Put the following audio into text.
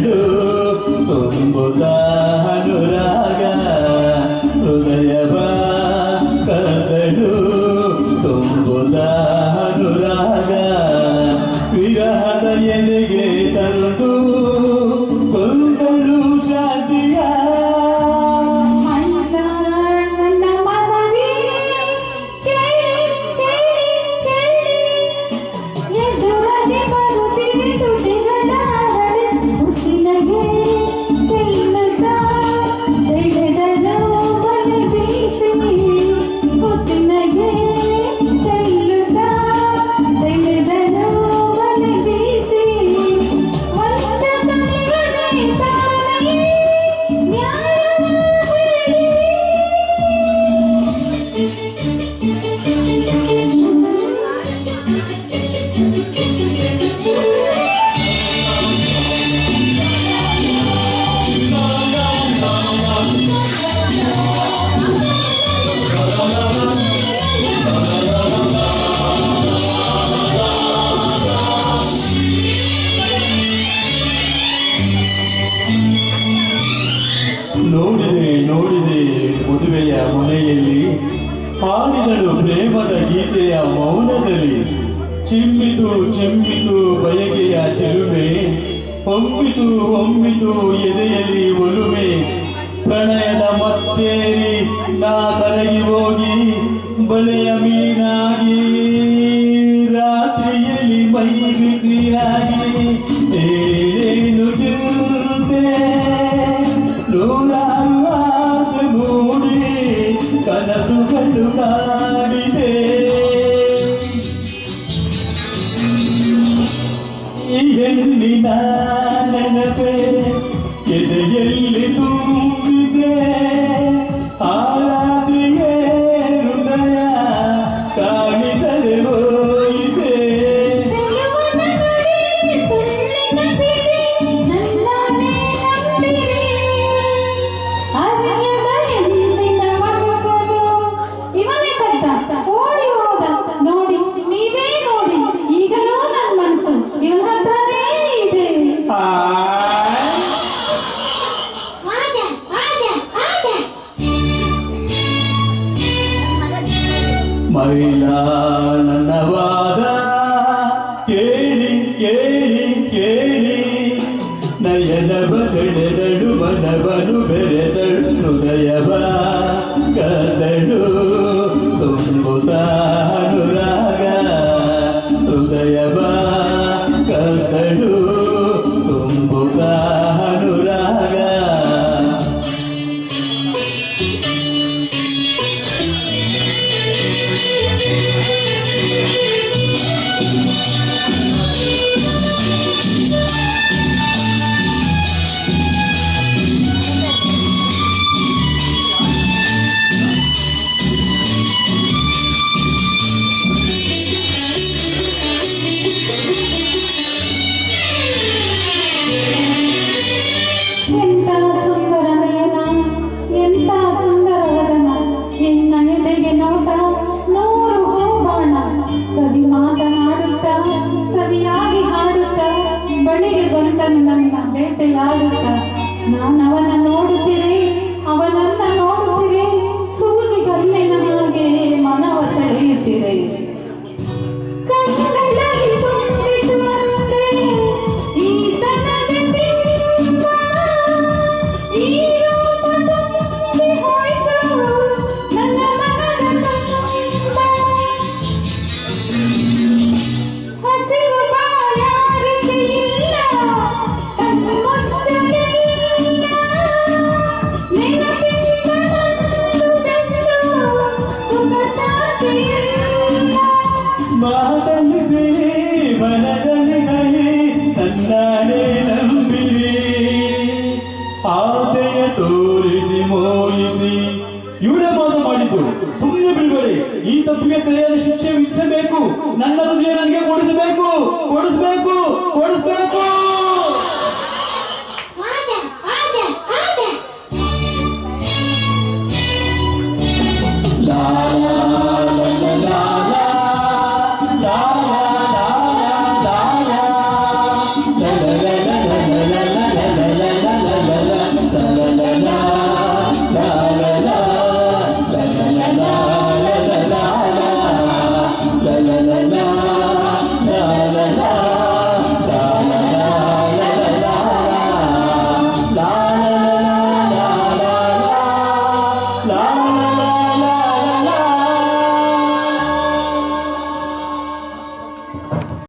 do. ನೋಡಿದೆ ಮದುವೆಯ ಮನೆಯಲ್ಲಿ ಹಾಡಿದಳು ಪ್ರೇಮದ ಗೀತೆಯ ಮೌನದಲ್ಲಿ. ಚಿಮ್ಮಿತು ಚಿಂಬಿತು ಬಯಕೆಯ ಚಿಲುಮೆ ಪಂಪಿತು ಹೊಂಬಿತು ಎದೆಯಲ್ಲಿ ಒಲುಮೆ. ಪ್ರಣಯದ ಮತ್ತೇರಿ ನಾ ಕರಗಿ ಹೋಗಿ ಬಲೆಯ ಮೀನಾಗಿ ಮಹಿಳಾ ನನ್ನವಾದ ಕೇಳಿ ಕೇಳಿ ಕೇಳಿ ನಯನ ಬಸಳೆದಳು ಮನವನು ಬೆರೆದಳು ಹೃದಯವ ಕದಳು ಸೊಂಬುತಾನು ಬೇಟೆಯಾಡುತ್ತ? ನಾನವನ ನೋಡುತ್ತೇನೆ. ಆಸೆಯ ತೋರಿಸಿ ಮೋಹಿಸಿ. ಇವರೇ ಮೋಸ ಮಾಡಿದ್ದು. ಸುಮ್ಮನೆ ಬಿಡುಗಡೆ ಈ ತಪ್ಪಿಗೆ ಸರಿಯಾದ ಶಿಕ್ಷೆ ವಿಧಿಸಬೇಕು. ನನ್ನ ನನಗೆ ಕೊಡಿಸಬೇಕು. ಕೊಡಿಸಬೇಕು.